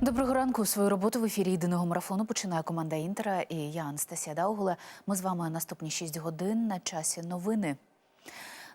Доброго ранку. Свою роботу в ефірі єдиного марафону починає команда Інтера і я Анастасія Даугуле. Ми з вами наступні 6 годин на часі новини.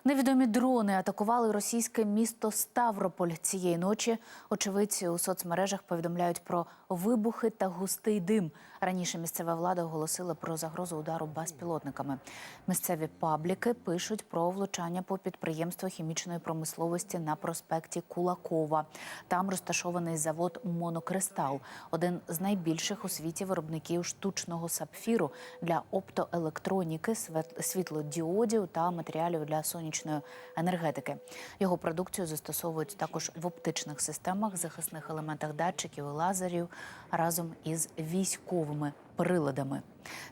Невідомі дрони атакували російське місто Ставрополь цієї ночі. Очевидці у соцмережах повідомляють про вибухи та густий дим. Раніше місцева влада оголосила про загрозу удару безпілотниками. Місцеві пабліки пишуть про влучання по підприємству хімічної промисловості на проспекті Кулакова. Там розташований завод Монокристал, один з найбільших у світі виробників штучного сапфіру для оптоелектроніки, світлодіодів та матеріалів для сонячної енергетики. Його продукцію застосовують також в оптичних системах, захисних елементах датчиків і лазерів разом із військовими приладами.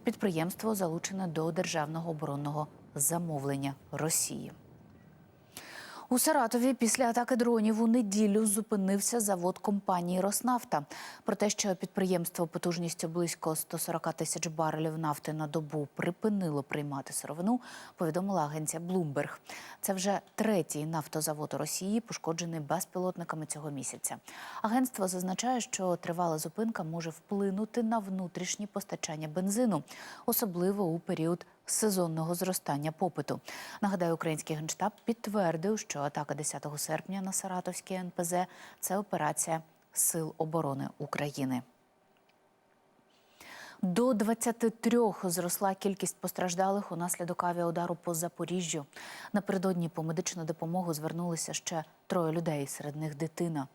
Підприємство залучене до державного оборонного замовлення Росії. У Саратові після атаки дронів у неділю зупинився завод компанії Роснафта. Про те, що підприємство потужністю близько 140 тисяч барелів нафти на добу припинило приймати сировину, повідомила агенція Bloomberg. Це вже третій нафтозавод у Росії, пошкоджений безпілотниками цього місяця. Агентство зазначає, що тривала зупинка може вплинути на внутрішнє постачання бензину, особливо у період сезонного зростання попиту. Нагадаю, український генштаб підтвердив, що атака 10 серпня на Саратовський НПЗ це операція Сил оборони України. До 23 зросла кількість постраждалих унаслідок авіаудару по Запоріжжю. Напередодні по медичну допомогу звернулися ще троє людей, серед них дитина.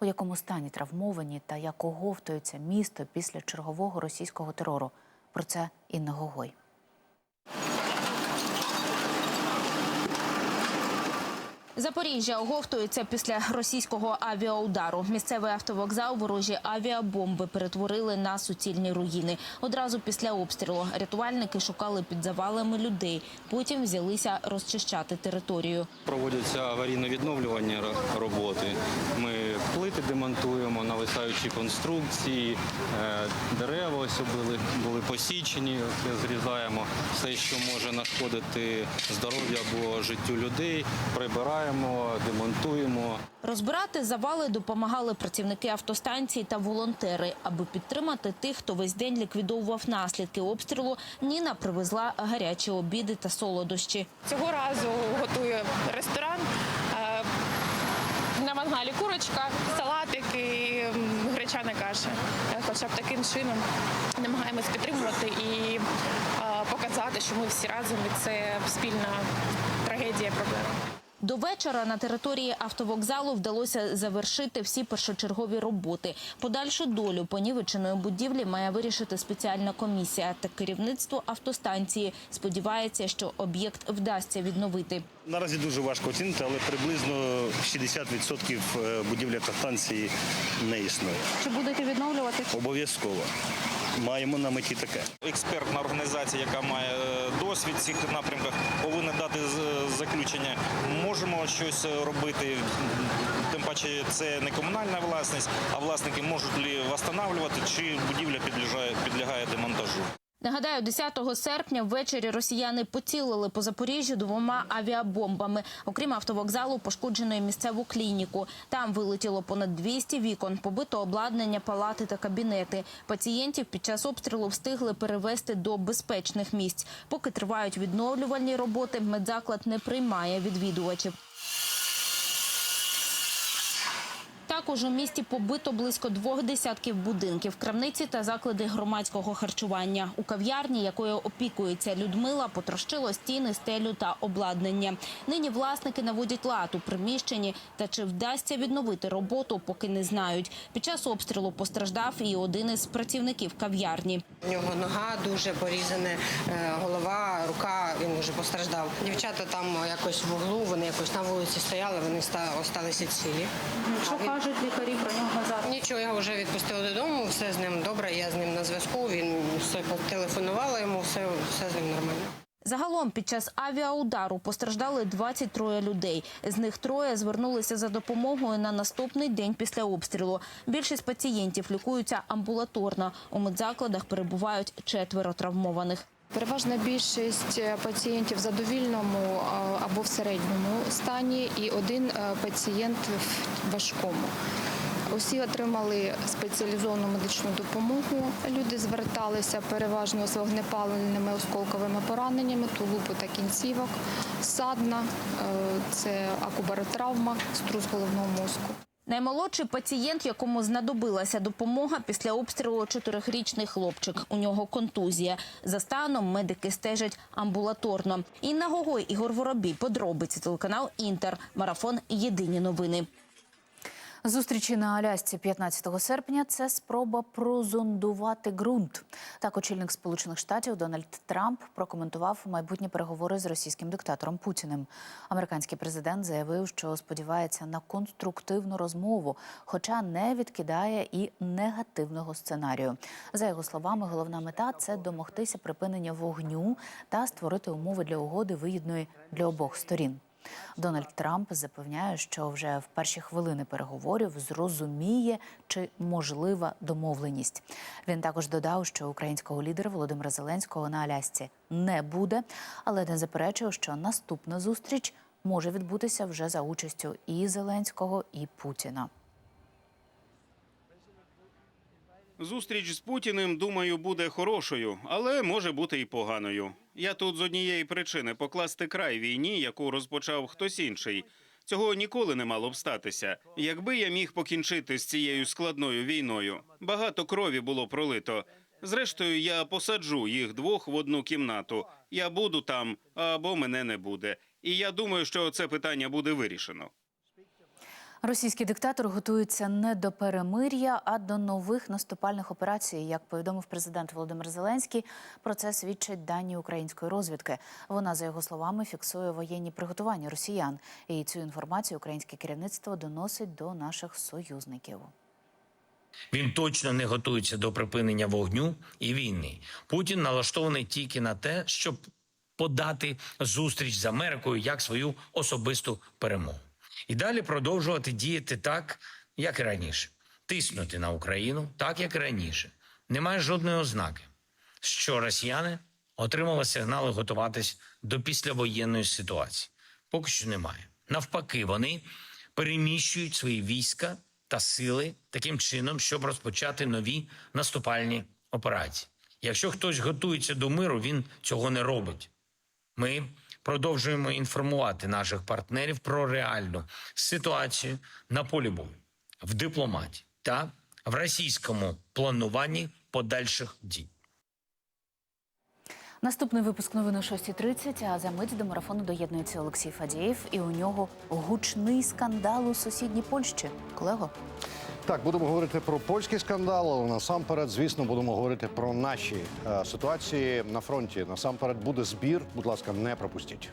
У якому стані травмовані та як оговтується місто після чергового російського терору. Про це Інна Гогой. Запоріжжя оговтується після російського авіаудару. Місцевий автовокзал ворожі авіабомби перетворили на суцільні руїни. Одразу після обстрілу рятувальники шукали під завалами людей. Потім взялися розчищати територію. Проводяться аварійно-відновлювані ро- роботи. Ми плити демонтуємо, нависаючі конструкції, е, дерева ось були, були посічені, зрізаємо. Все, що може нашкодити здоров'ю або життю людей, прибираємо, демонтуємо. Розбирати завали допомагали працівники автостанції та волонтери. Аби підтримати тих, хто весь день ліквідовував наслідки обстрілу. Ніна привезла гарячі обіди та солодощі. Цього разу готує ресторан. е, На мангалі курочка, салатик і м, гречана каша. Е, Хоча б таким чином намагаємось підтримувати і е, показати, що ми всі разом і це спільна трагедія проблема. До вечора на території автовокзалу вдалося завершити всі першочергові роботи. Подальшу долю понівеченої будівлі має вирішити спеціальна комісія. Та керівництво автостанції сподівається, що об'єкт вдасться відновити. Наразі дуже важко оцінити, але приблизно 60% е, будівлі автостанції не існує. Чи будете відновлювати? Обов'язково. Маємо на меті таке. Експертна організація, яка має е, досвід в цих напрямках, повинна дати з- заключення. Можемо щось робити. Тим паче це не комунальна власність, а власники можуть ли встановлювати, чи будівля підлягає демонтажу. Нагадаю, 10 серпня ввечері росіяни поцілили по Запоріжжю двома авіабомбами. Окрім автовокзалу, пошкоджено і місцеву клініку. Там вилетіло понад 200 вікон, побито обладнання, палати та кабінети. Пацієнтів під час обстрілу встигли перевести до безпечних місць. Поки тривають відновлювальні роботи, медзаклад не приймає відвідувачів. Також у місті побито близько двох десятків будинків, крамниці та заклади громадського харчування. У кав'ярні, якою опікується Людмила, потрощило стіни, стелю та обладнання. Нині власники наводять лад у приміщенні, та чи вдасться відновити роботу, поки не знають. Під час обстрілу постраждав і один із працівників кав'ярні. У нього нога дуже порізана, е, голова, рука, він вже постраждав. Дівчата там якось в углу, вони якось на вулиці стояли, вони ста- осталися цілі. Що кажуть лікарі про нього зараз? Нічого, я вже відпустила додому, все з ним добре, я з ним на зв'язку, він все телефонувала йому, все, все з ним нормально. Загалом під час авіаудару постраждали 23 людей. З них троє звернулися за допомогою на наступний день після обстрілу. Більшість пацієнтів лікуються амбулаторно. У медзакладах перебувають четверо травмованих. Переважна більшість е, пацієнтів в задовільному е, або в середньому стані, і один е, пацієнт в важкому. Усі отримали спеціалізовану медичну допомогу. Люди зверталися переважно з вогнепаленими осколковими пораненнями, тулупу та кінцівок, садна, це акубаротравма, струс головного мозку. Наймолодший пацієнт, якому знадобилася допомога після обстрілу чотирихрічний хлопчик. У нього контузія. За станом медики стежать амбулаторно. Інна Гогой, Ігор Воробій. Подробиці телеканал Інтер. Марафон. Єдині новини. Зустрічі на Алясці 15 серпня це спроба прозондувати ґрунт. Так, очільник Сполучених Штатів Дональд Трамп прокоментував майбутні переговори з російським диктатором Путіним. Американський президент заявив, що сподівається на конструктивну розмову, хоча не відкидає і негативного сценарію. За його словами, головна мета це домогтися припинення вогню та створити умови для угоди вигідної для обох сторін. Дональд Трамп запевняє, що вже в перші хвилини переговорів зрозуміє, чи можлива домовленість. Він також додав, що українського лідера Володимира Зеленського на Алясці не буде, але не заперечив, що наступна зустріч може відбутися вже за участю і Зеленського, і Путіна. Зустріч з Путіним, думаю, буде хорошою, але може бути і поганою. Я тут з однієї причини покласти край війні, яку розпочав хтось інший. Цього ніколи не мало б статися. Якби я міг покінчити з цією складною війною, багато крові було пролито. Зрештою, я посаджу їх двох в одну кімнату. Я буду там або мене не буде. І я думаю, що це питання буде вирішено. Російський диктатор готується не до перемир'я, а до нових наступальних операцій. Як повідомив президент Володимир Зеленський, про це свідчать дані української розвідки. Вона, за його словами, фіксує воєнні приготування росіян. І цю інформацію українське керівництво доносить до наших союзників. Він точно не готується до припинення вогню і війни. Путін налаштований тільки на те, щоб подати зустріч з Америкою як свою особисту перемогу. І далі продовжувати діяти так, як і раніше, тиснути на Україну, так як і раніше. Немає жодної ознаки, що росіяни отримали сигнали готуватись до післявоєнної ситуації. Поки що немає. Навпаки, вони переміщують свої війська та сили таким чином, щоб розпочати нові наступальні операції. Якщо хтось готується до миру, він цього не робить. Ми продовжуємо інформувати наших партнерів про реальну ситуацію на полі бою, в дипломатії та в російському плануванні подальших дій. Наступний випуск новин о 6.30, а за мить до марафону доєднується Олексій Фадієв. І у нього гучний скандал у сусідній Польщі. Колего? Так, будемо говорити про польський скандал. але Насамперед, звісно, будемо говорити про наші е, ситуації на фронті. Насамперед буде збір. Будь ласка, не пропустіть.